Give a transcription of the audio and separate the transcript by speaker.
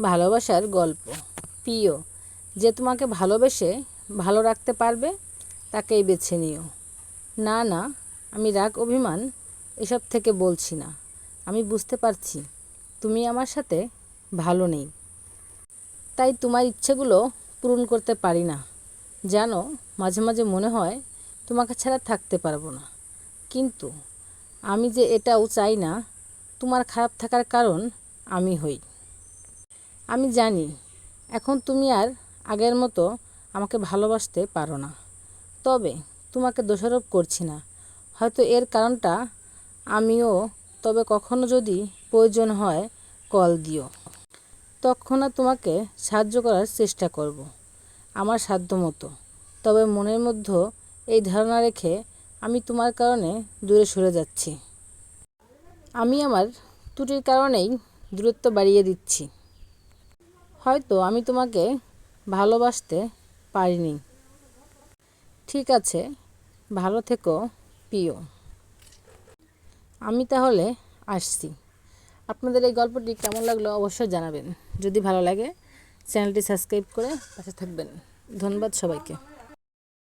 Speaker 1: ভালোবাসার গল্প, প্রিয়। যে তোমাকে ভালোবেসে ভালো রাখতে পারবে, তাকেই বেছে নিও। না না, আমি রাগ, অভিমান এসব থেকে বলছি না। আমি বুঝতে পারছি, তুমি আমার সাথে ভালো নেই। তাই তোমার ইচ্ছেগুলো পূরণ করতে পারি না। জানো মাঝে মাঝে মনে হয়, তোমাকে ছাড়া থাকতে পারব না। কিন্তু আমি যে এটাও চাই না, তোমার খারাপ থাকার কারণ আমি হই। আমি জানি, এখন তুমি আর আগের মতো আমাকে ভালোবাসতে পারো না। তবে তোমাকে দোষারোপ করছি না। হয়তো এর কারণটা আমিও, তবে কখনো যদি প্রয়োজন হয়, কল দিও। তৎক্ষণাৎ তোমাকে সাহায্য করার চেষ্টা করব, আমার সাধ্য মতো। তবে মনের মধ্যে এই ধারণা রেখে আমি তোমার কারণে দূরে সরে যাচ্ছি। আমি আমার ত্রুটির কারণেই দূরত্ব বাড়িয়ে দিচ্ছি। হয়তো আমি তোমাকে ভালোবাসতে পারিনি। ঠিক আছে, ভালো থেকো, প্রিয়। আমি তাহলে আসছি। আপনাদের এই গল্পটি কেমন লাগল অবশ্যই জানাবেন। যদি ভালো লাগে, চ্যানেলটি সাবস্ক্রাইব করে পাশে থাকবেন। ধন্যবাদ সবাইকে।